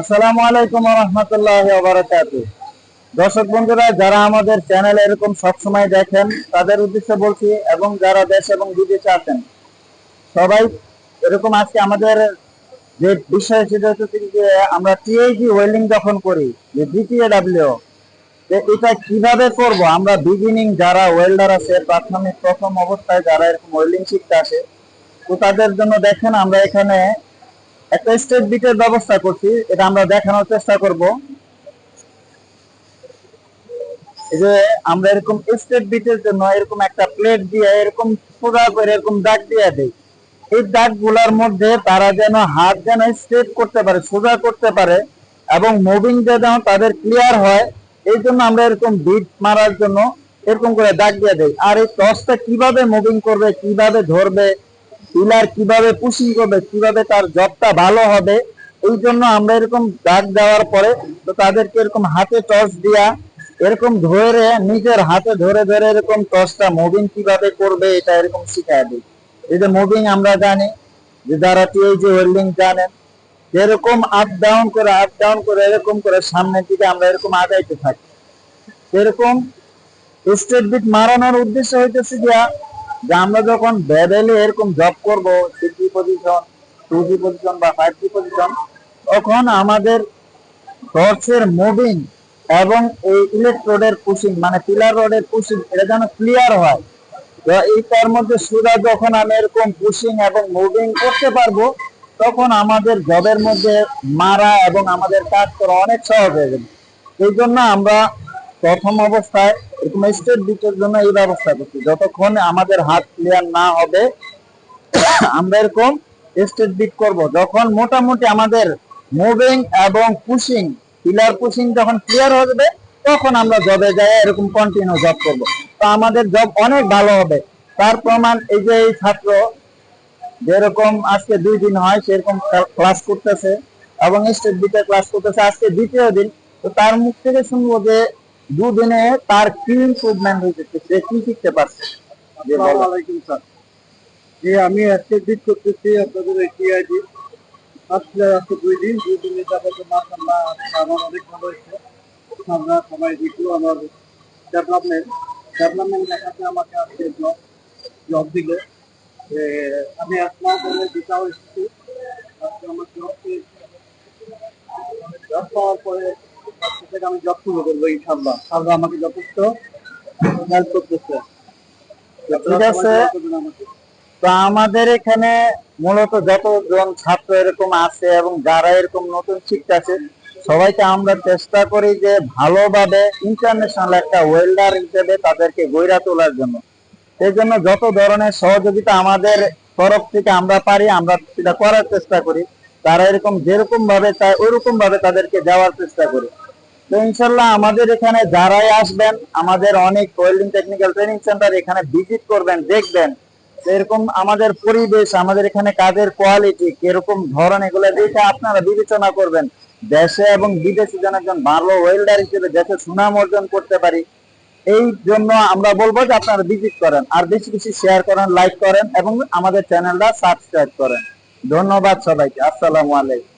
আসসালামু আলাইকুম রহমতুল্লাহ দর্শক বন্ধুরা, যারা আমাদের চ্যানেল এরকম সবসময় দেখেন, তাদের উদ্দেশ্যে বলছি এবং যারা দেশ এবং বিদেশে আছেন, সবাই এরকম আজকে আমাদের যে বিষয় সেটা হচ্ছে যে আমরা টিআইজি ওয়েল্ডিং যখন করি, যে ডিটিএডাব্লিউ এটা কীভাবে করব, আমরা বিগিনিং যারা ওয়েল্ডার আছে, প্রাথমিক প্রথম অবস্থায় যারা এরকম ওয়েল্ডিং শিখতে আসে, তো তাদের জন্য দেখেন আমরা এখানে একটা স্টেট বিটের ব্যবস্থা করছি, এটা আমরা দেখানোর চেষ্টা করব। এই যে আমরা এরকম স্টেট বিটের জন্য এরকম একটা প্লেট দিয়ে, এরকম সোজা করে, এরকম দাগ দিয়ে দেই। এই দাগগুলার মধ্যে তারা যেন হাত যেন স্ট্রেট করতে পারে, সোজা করতে পারে, এবং মুভিং যেন তাদের ক্লিয়ার হয়, এই জন্য আমরা এরকম বিট মারার জন্য এরকম করে দাগ দিয়ে দেই। আর এই টসটা কীভাবে মুভিং করবে, কীভাবে ধরবে পিলার কীভাবে পুশিং করবে, কীভাবে তার জবটা ভালো হবে, এই জন্য আমরা এরকম দাগ দেওয়ার পরে তো তাদেরকে এরকম হাতে টস দিয়া, এরকম ধরে নিজের হাতে ধরে ধরে এরকম টসটা মুভিং কীভাবে করবে এটা এরকম শিখায় দিই। এই যে মুভিং আমরা জানি, যে যারা টিএইচি ওয়েল্ডিং জানেন এরকম আপ ডাউন করে আপ ডাউন করে, এরকম করে সামনের দিকে আমরা এরকম আগাইতে থাকি। এরকম স্টেট বিট মারানোর উদ্দেশ্য হইতেছে গিয়া যে আমরা যখন বেডেলে এরকম জব করব sixty position two G position বা ফাইভ জি পজিশন তখন আমাদের টর্চের মুভিং এবং এই ইলেকট্রোডের পুশিং মানে পিলার রোডের পুশিং এটা যেন ক্লিয়ার হয়। তো এইটার মধ্যে সুদা যখন আমি এরকম পুশিং এবং মুভিং করতে পারব, তখন আমাদের জবের মধ্যে মারা এবং আমাদের কাজ করা অনেক সহজ হয়ে যাবে। এই জন্য আমরা প্রথম অবস্থায় এরকম স্টেট বিটের জন্য এই ব্যবস্থা করছি। যতক্ষণ আমাদের হাত ক্লিয়ার না হবে, আমরা এরকম স্টেট বিট করব। যখন মোটামুটি আমাদের মুভিং এবং পুশিং পিলার পুশিং যখন ক্লিয়ার যাবে, তখন আমরা জবে যাই, এরকম কন্টিনিউ জব করব। তো আমাদের জব অনেক ভালো হবে। তার প্রমাণ এই যে এই ছাত্র, যেরকম আজকে দুই দিন হয়, সেরকম ক্লাস করতেছে এবং স্টেট বিটে ক্লাস করতেছে আজকে দ্বিতীয় দিন। তো তার মুখ থেকে শুনব যে দুদিনে তার কি ইমপ্রুভমেন্ট হয়েছে সে কি শিখতে পারছে? যে স্যার। জি, আমি আজকে বিট করতেছি আপনাদের এই টিআইডি আসলে আজকে দুই দিন দুই দিনে যাবত মাসাল্লাহ আমার অনেক ভালো হয়েছে। আমরা সবাই দেখল আমার ডেভেলপমেন্ট ডেভেলপমেন্ট দেখাতে আমাকে আজকে জব জব দিল। যে আমি আসলাম বলে দিতাও এসেছি। আজকে আমার জব জব পাওয়ার পরে আজকে থেকে আমি জব শুরু করব ইনশাল্লাহ আল্লাহ আমাকে যথেষ্ট হেল্প করতেছে। ঠিক আছে। তো আমাদের এখানে মূলত যতজন ছাত্র এরকম আছে এবং যারা এরকম নতুন শিখতেছে সবাইকে আমরা চেষ্টা করি যে ভালোভাবে ইন্টারন্যাশনাল একটা ওয়েল্ডার হিসেবে তাদেরকে গইরা তোলার জন্য। সেই জন্য যত ধরনের সহযোগিতা আমাদের তরফ থেকে আমরা পারি আমরা সেটা করার চেষ্টা করি। তারা এরকম যেরকম ভাবে চায় ওরকম ভাবে তাদেরকে দেওয়ার চেষ্টা করি। তো ইনশাল্লাহ আমাদের এখানে যারাই আসবেন, আমাদের অনেক ওয়েল্ডিং টেকনিক্যাল ট্রেনিং সেন্টার এখানে ভিজিট করবেন, দেখবেন এরকম আমাদের পরিবেশ, আমাদের এখানে কাজের কোয়ালিটি কীরকম ধরন এগুলো দেখে আপনারা বিবেচনা করবেন। দেশে এবং বিদেশে যেন একজন ভালো ওয়েল্ডার হিসেবে দেশে সুনাম অর্জন করতে পারি, এই জন্য আমরা বলব যে আপনারা ভিজিট করেন। আর বেশি বেশি শেয়ার করেন লাইক করেন এবং আমাদের চ্যানেলটা সাবস্ক্রাইব করেন। ধন্যবাদ সবাইকে, আসসালামু আলাইকুম।